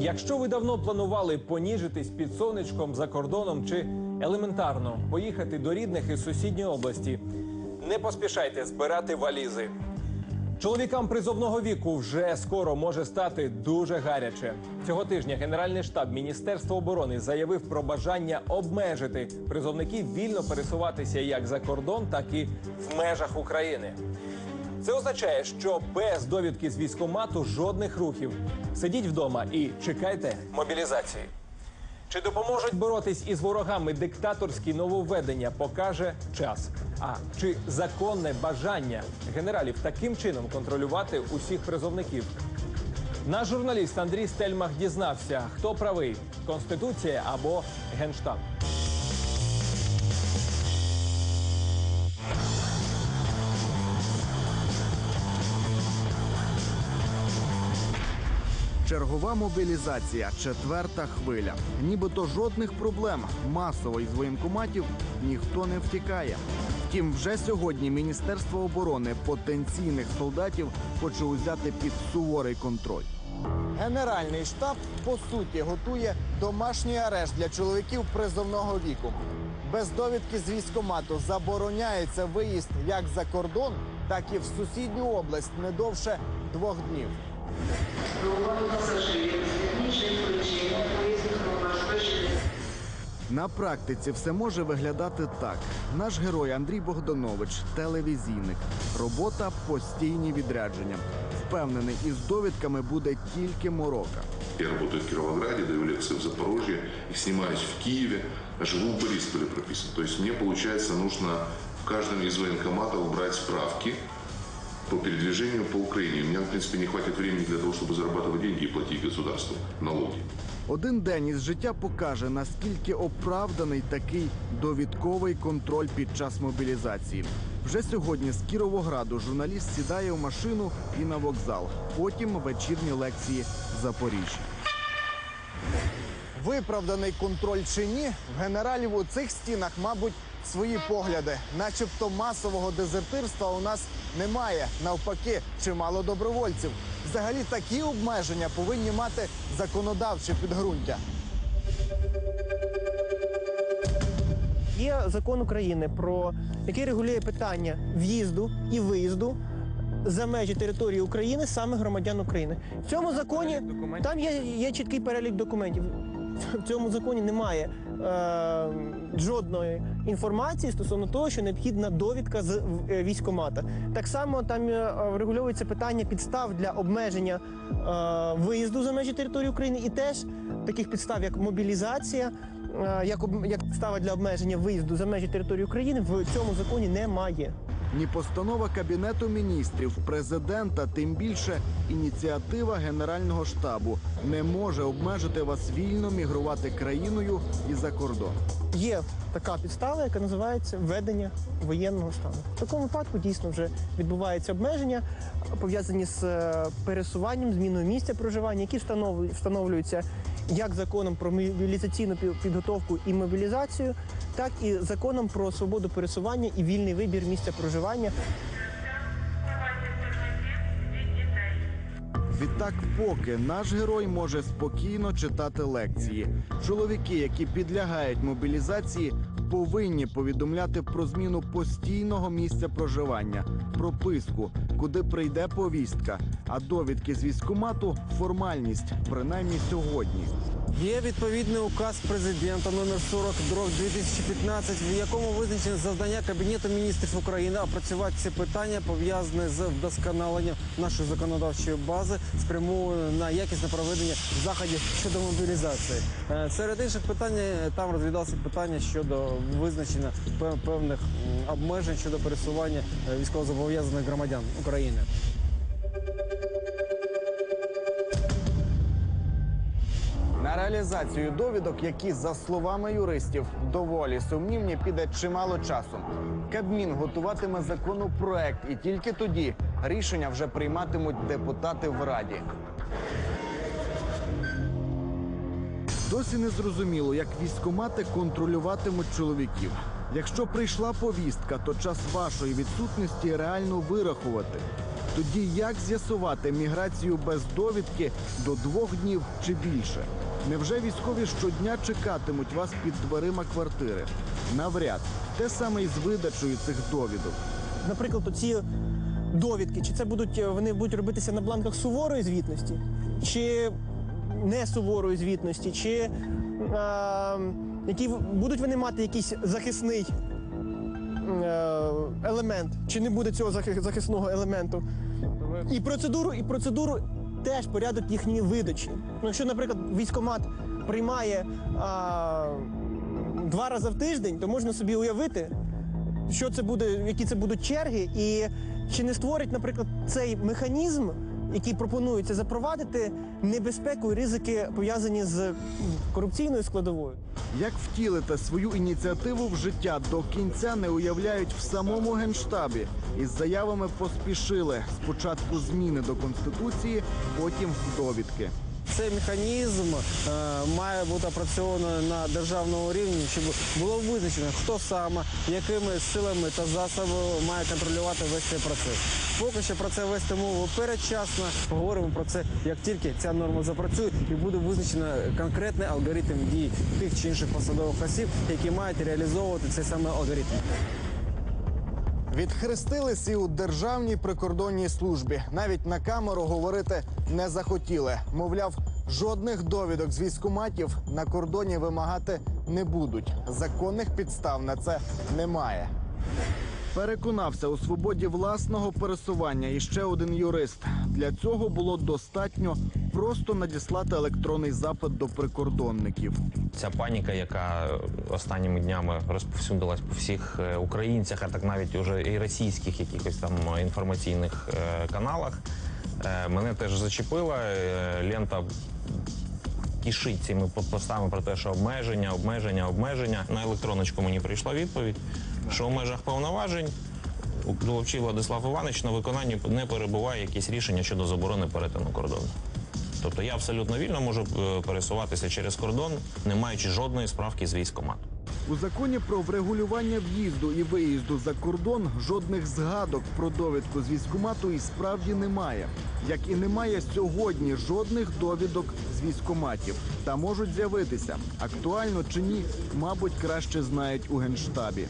Якщо ви давно планували поніжитись під сонечком за кордоном чи елементарно поїхати до рідних із сусідньої області, не поспішайте збирати валізи. Чоловікам призовного віку вже скоро може стати дуже гаряче. Цього тижня Генеральний штаб Міністерства оборони заявив про бажання обмежити призовників вільно пересуватися як за кордон, так і в межах України. Це означає, що без довідки з військомату жодних рухів. Сидіть вдома і чекайте мобілізації. Чи допоможуть боротись із ворогами диктаторські нововведення, покаже час. А чи законне бажання генералів таким чином контролювати усіх призовників? Наш журналіст Андрій Стельмах дізнався, хто правий конституція або генштаб. Чергова мобілізація, четверта хвиля. Нібито жодних проблем. Масово із воєнкоматів ніхто не втікає. Втім, вже сьогодні Міністерство оборони потенційних солдатів хоче узяти під суворий контроль. Генеральний штаб по суті готує домашній арешт для чоловіків призовного віку. Без довідки з військомату забороняється виїзд як за кордон, так і в сусідню область не довше двох днів. На практиці все може виглядати так. Наш герой Андрій Богданович, телевізійник. Робота постійні відрядження. Впевнений, із довідками буде тільки морока. Я работаю в Кировограде, даю лекции в Запорожье, и снимаюсь в Киеве, живу в Борисполе прописан. То есть мне, получается, нужно в каждом из военкоматов брать справки по передвижению по Украине. У меня, в принципе, не хватит времени для того, чтобы зарабатывать деньги и платить государству налоги. Один день із життя покаже, наскільки оправданий такий довідковий контроль під час мобілізації. Вже сьогодні з Кіровограду журналіст сідає в машину і на вокзал. Потім вечірні лекції в Запоріжжі. Виправданий контроль чи ні, генералів у цих стінах, мабуть, свої погляди. Начебто масового дезертирства у нас немає. Навпаки, чимало добровольців. Взагалі такі обмеження повинні мати законодавче підґрунтя. Є закон України, про який регулює питання в'їзду і виїзду за межі території України саме громадян України. В цьому законі там є, є чіткий перелік документів. В цьому законі немає е, жодної інформації стосовно того, що необхідна довідка з е, військомата. Так само там е, регульовується питання підстав для обмеження е, виїзду за межі території України і теж таких підстав, як мобілізація, е, як, об- як підстава для обмеження виїзду за межі території України, в цьому законі немає. Ні постанова кабінету міністрів, президента, тим більше ініціатива генерального штабу не може обмежити вас вільно мігрувати країною і за кордон. Є така підстава, яка називається введення воєнного стану. В такому випадку дійсно вже відбуваються обмеження, пов'язані з е, пересуванням, зміною місця проживання, які встановлю- встановлюються як законом про мобілізаційну підготовку і мобілізацію, так і законом про свободу пересування і вільний вибір місця проживання. Відтак, поки наш герой може спокійно читати лекції. Чоловіки, які підлягають мобілізації, повинні повідомляти про зміну постійного місця проживання, прописку, куди прийде повістка. А довідки з військкомату формальність, принаймні сьогодні. Є відповідний указ президента номер 40 дроб 2015, в якому визначено завдання Кабінету міністрів України опрацювати ці питання, пов'язані з вдосконаленням нашої законодавчої бази, спрямованої на якісне проведення заходів щодо мобілізації. Е, Серед інших питань е, там розглядалося питання щодо визначення певних обмежень щодо пересування е, військовозобов'язаних громадян України. На реалізацію довідок, які, за словами юристів, доволі сумнівні, піде чимало часу. Кабмін готуватиме законопроект, і тільки тоді рішення вже прийматимуть депутати в Раді. Досі не зрозуміло, як військомати контролюватимуть чоловіків. Якщо прийшла повістка, то час вашої відсутності реально вирахувати. Тоді як з'ясувати міграцію без довідки до двох днів чи більше? Невже військові щодня чекатимуть вас під дверима квартири? Навряд те саме і з видачею цих довідок. Наприклад, оці довідки, чи це будуть е, вони будуть робитися на бланках суворої звітності, чи не суворої звітності, чи е, які в- будуть вони мати якийсь захисний е, елемент, чи не буде цього захи- захисного елементу. І процедуру, і процедуру теж порядок їхньої видачі. Ну, якщо, наприклад, військомат приймає а, два рази в тиждень, то можна собі уявити, що це буде, які це будуть черги, і чи не створить, наприклад, цей механізм, який пропонується запровадити, небезпеку і ризики пов'язані з корупційною складовою. Як втілити свою ініціативу в життя до кінця не уявляють в самому генштабі. Із заявами поспішили спочатку зміни до конституції, потім довідки. Цей механізм е, має бути опрацьовано на державному рівні, щоб було визначено, хто саме, якими силами та засобами має контролювати весь цей процес. Поки що про це вести мову передчасно. Поговоримо про це, як тільки ця норма запрацює, і буде визначено конкретний алгоритм дій тих чи інших посадових осіб, які мають реалізовувати цей саме алгоритм. Відхрестились і у державній прикордонній службі. Навіть на камеру говорити не захотіли. Мовляв, жодних довідок з військоматів на кордоні вимагати не будуть. Законних підстав на це немає. Переконався у свободі власного пересування і ще один юрист. Для цього було достатньо просто надіслати електронний запит до прикордонників. Ця паніка, яка останніми днями розповсюдилась по всіх е, українцях, а так навіть уже і російських якихось там інформаційних е, каналах, е, мене теж зачепила. Лента кишить цими постами про те, що обмеження, обмеження, обмеження. На електроночку мені прийшла відповідь, що у межах повноважень Головчий Владислав Іванович на виконанні не перебуває якісь рішення щодо заборони перетину кордону. Тобто я абсолютно вільно можу е, пересуватися через кордон, не маючи жодної справки з військкомату. У законі про врегулювання в'їзду і виїзду за кордон жодних згадок про довідку з військкомату і справді немає. Як і немає сьогодні жодних довідок з військкоматів. Та можуть з'явитися. Актуально чи ні, мабуть, краще знають у генштабі.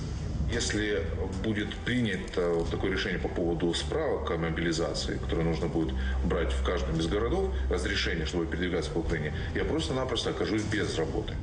Если будет принято вот такое решение по поводу справок о мобилизации, которые нужно будет брать в каждом из городов, разрешение, чтобы передвигаться по Украине, я просто-напросто окажусь без работы.